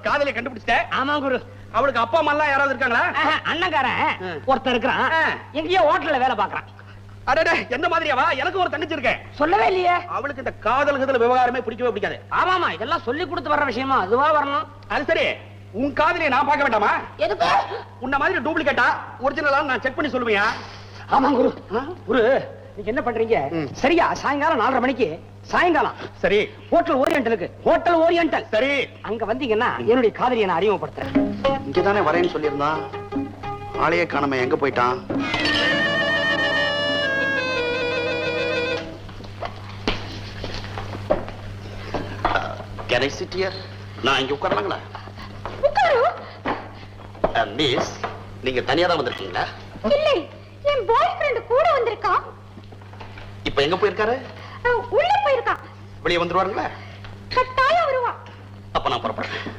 காதலை கண்டுபிடிச்சிட்டேன் ஆமா குரு. அவளுக்கு அப்பா அம்மா எல்லாம் யாராவது இருக்காங்களா? ஆ. ஒருத்தன் இருக்கிறான். எங்கேயோ ஹோட்டல்ல வேலை பாக்குறான் அடடே எந்த மாதிரியாவா? எனக்கு ஒரு தங்கச்சி இருக்கேன் சொல்லவே இல்லையே. அவளுக்கு இந்த காதல் கதல் விவகாரமே பிடிக்கவே பிடிக்காது. ஆமாமா இதெல்லாம் சொல்லி கொடுத்து வர்ற விஷயமா? அதுவா வரணும். அது சரி. உன் காதலியை நான் பார்க்க வேண்டாமா? எதுக்கு? உன்ன மாதிரி டூப்ளிகேட்டா ஒரிஜினலா நான் செக் பண்ணி சொல்லுவியா? ஆமா குரு? குரு. நீங்க என்ன பண்றீங்க. சரியா? சாயங்காலம் நாலரை மணிக்கு சாயங்காலம். சரி. ஹோட்டல் ஓரியண்டலுக்கு ஹோட்டல் ஓரியண்டல் சரி. அங்க வந்தீங்கன்னா என்னுடைய காதலியை நான் அறிமுகப்படுத்துறேன். இங்கதானே வரேன்னு சொல்லியிருந்தான். ஆளையே காணாம எங்க போயிட்டான்? Can I sit here? நான் இங்க உட்காரலாங்களா? மிஸ் நீங்க தனியா தான் வந்திருக்கீங்களா? இல்லை. என் இப்ப எங்க போயிருக்காரு? உள்ள போயிருக்கான். வெளியே வந்துருவாருங்களா? கட்டாயம் வருவான். அப்ப நான் புறப்படுறேன்.